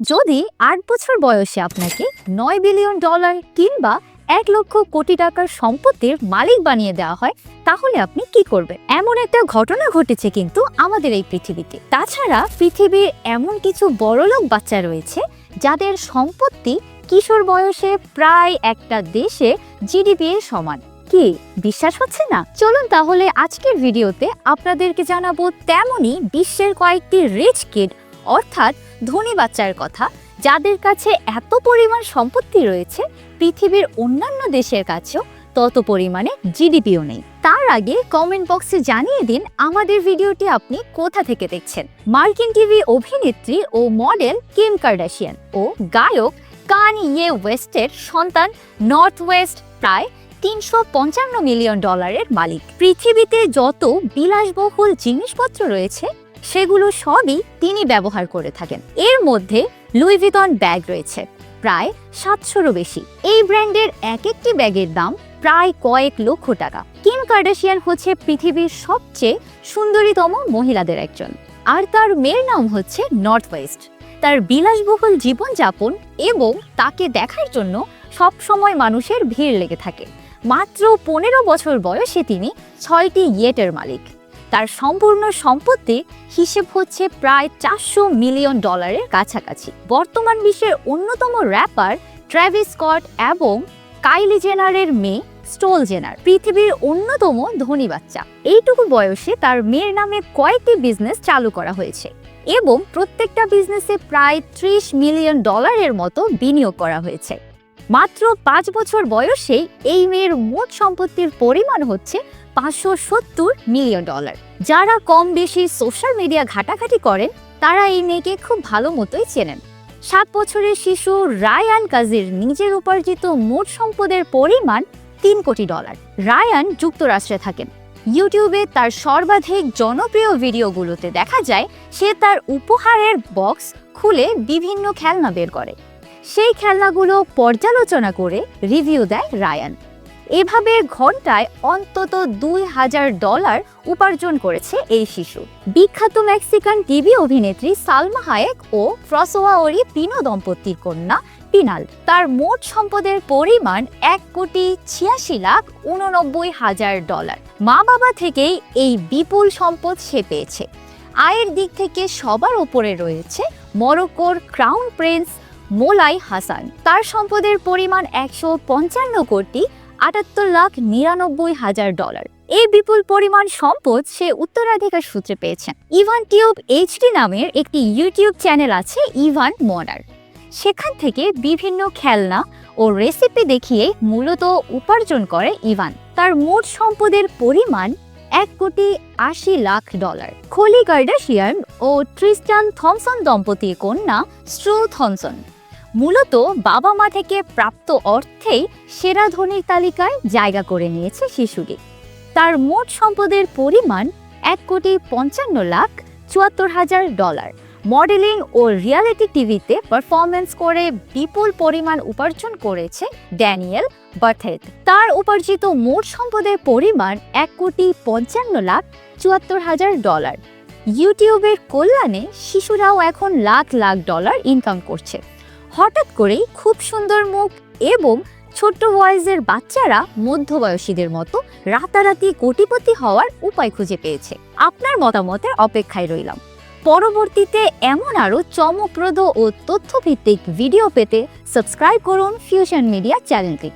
যদি আট বছর বয়সে আপনাকে নয় বিলিয়ন ডলার কিংবা এক লক্ষ কোটি টাকার সম্পত্তির মালিক বানিয়ে দেওয়া হয়, তাহলে আপনি কি করবেন? এমন একটা ঘটনা ঘটেছে কিন্তু আমাদের এই পৃথিবীতে। তাছাড়া পৃথিবীর এমন কিছু বড়লোক বাচ্চা রয়েছে, যাদের সম্পত্তি কিশোর বয়সে প্রায় একটা দেশে জিডিপি এর সমান। কি, বিশ্বাস হচ্ছে না? চলুন তাহলে আজকের ভিডিওতে আপনাদেরকে জানাব তেমনই বিশ্বের কয়েকটি রিচ কিড অর্থাৎ ধনী বাচ্চার কথা, যাদের কাছে এত পরিমাণ সম্পত্তি রয়েছে, পৃথিবীর অন্যান্য দেশের কাছেও তত পরিমাণে জিডিপিও নেই। তার আগে কমেন্ট বক্সে জানিয়ে দিন আমাদের ভিডিওটি আপনি কোথা থেকে দেখছেন? মার্কিন টিভি অভিনেত্রী ও মডেল কিম কার্ডাশিয়ান ও গায়ক কান ইয়ে ওয়েস্টের সন্তান নর্থ ওয়েস্ট প্রায় তিনশো পঞ্চান্ন মিলিয়ন ডলারের মালিক। পৃথিবীতে যত বিলাসবহুল জিনিসপত্র রয়েছে সেগুলো সবই তিনি ব্যবহার করে থাকেন। এর মধ্যে লুই ভিতন ব্যাগ রয়েছে, প্রায় সাতশোরও বেশি। এই ব্র্যান্ডের এক একটি ব্যাগের দাম প্রায় কয়েক লক্ষ টাকা। কিম কার্ডাশিয়ান হচ্ছে পৃথিবীর সবচেয়ে সুন্দরীতম মহিলাদের একজন। আর তার মেয়ের নাম হচ্ছে নর্থ ওয়েস্ট। তার বিলাসবহুল জীবনযাপন এবং তাকে দেখার জন্য সব সময় মানুষের ভিড় লেগে থাকে। মাত্র পনেরো বছর বয়সে তিনি ছয়টি ইয়েটের মালিক। তার সম্পূর্ণ সম্পত্তি হিসেব হচ্ছে প্রায় চারশো মিলিয়ন ডলারের কাছাকাছি। বর্তমান বিশ্বের অন্যতম র্যাপার ট্র্যাভিস স্কট এবং কাইলি জেনারের মেয়ে স্টোল জেনার পৃথিবীর অন্যতম ধনী বাচ্চা। এইটুকু বয়সে তার মেয়ের নামে কয়েকটি বিজনেস চালু করা হয়েছে এবং প্রত্যেকটা বিজনেসে প্রায় ত্রিশ মিলিয়ন ডলারের মতো বিনিয়োগ করা হয়েছে। মাত্র পাঁচ বছর বয়সেই এই মেয়ের মোট সম্পত্তির পরিমাণ হচ্ছে পাঁচশো সত্তর মিলিয়ন ডলার। যারা কম বেশি সোশ্যাল মিডিয়া ঘাটাঘাটি করেন, তারা এই মেয়েকে খুব ভালো মতোই চেনেন। সাত বছরের শিশু রায়ান কাজির নিজের উপার্জিত মোট সম্পদের পরিমাণ তিন কোটি ডলার। রায়ান যুক্তরাষ্ট্রে থাকেন। ইউটিউবে তার সর্বাধিক জনপ্রিয় ভিডিওগুলোতে দেখা যায়, সে তার উপহারের বক্স খুলে বিভিন্ন খেলনা বের করে। সেই খেলনাগুলো পর্যালোচনা করে রিভিউ দেয় রায়ান। এভাবে ঘন্টায় অন্তত দুই হাজার ডলার উপার্জন করেছে এই শিশু। বিখ্যাত মেক্সিকান টিভি অভিনেত্রী সালমা হায়েক ও ফ্রসোয়া ওরি পিনো দম্পতির কন্যা পিনাল। তার মোট সম্পদের পরিমাণ এক কোটি ছিয়াশি লাখ উননব্বই হাজার ডলার। মা বাবা থেকেই এই বিপুল সম্পদ সে পেয়েছে। আয়ের দিক থেকে সবার ওপরে রয়েছে মরক্কোর ক্রাউন প্রিন্স মোলাই হাসান। তার সম্পদের পরিমাণ একশো পঞ্চান্ন কোটি আটাত্তর লাখ নিরানব্বই হাজার ডলার। এই বিপুল পরিমাণ সম্পদ সে উত্তরাধিকার সূত্রে পেয়েছেন। ইভান টিউব এইচডি নামের একটি ইউটিউব চ্যানেল আছে ইভান মনার। সেখান থেকে বিভিন্ন খেলনা ও রেসিপি দেখিয়ে মূলত উপার্জন করে ইভান। তার মোট সম্পদের পরিমাণ এক কোটি আশি লাখ ডলার। খলি গার্ডাশিয়ান ও ট্রিস্টান থমসন দম্পতির কন্যা স্ট্রু থমসন। মূলত বাবা মা থেকে প্রাপ্ত অর্থেই সেরা ধনীর তালিকায় জায়গা করে নিয়েছে শিশুটি। তার মোট সম্পদের পরিমাণ এক কোটি পঞ্চান্ন লাখ চুয়াত্তর হাজার ডলার। মডেলিং ও রিয়ালিটি টিভিতে পারফরমেন্স করে বিপুল পরিমাণ উপার্জন করেছে ড্যানিয়েল বার্থেট। তার উপার্জিত মোট সম্পদের পরিমাণ এক কোটি পঞ্চান্ন লাখ চুয়াত্তর হাজার ডলার। ইউটিউবের কল্যাণে শিশুরাও এখন লাখ লাখ ডলার ইনকাম করছে। হঠাৎ করেই খুব সুন্দর মুখ এবং ছোট্ট বয়সের বাচ্চারা মধ্যবয়সীদের মতো রাতারাতি কোটিপতি হওয়ার উপায় খুঁজে পেয়েছে। আপনার মতামতের অপেক্ষায় রইলাম। পরবর্তীতে এমন আরও চমকপ্রদ ও তথ্যভিত্তিক ভিডিও পেতে সাবস্ক্রাইব করুন ফিউশন মিডিয়া চ্যানেলটি।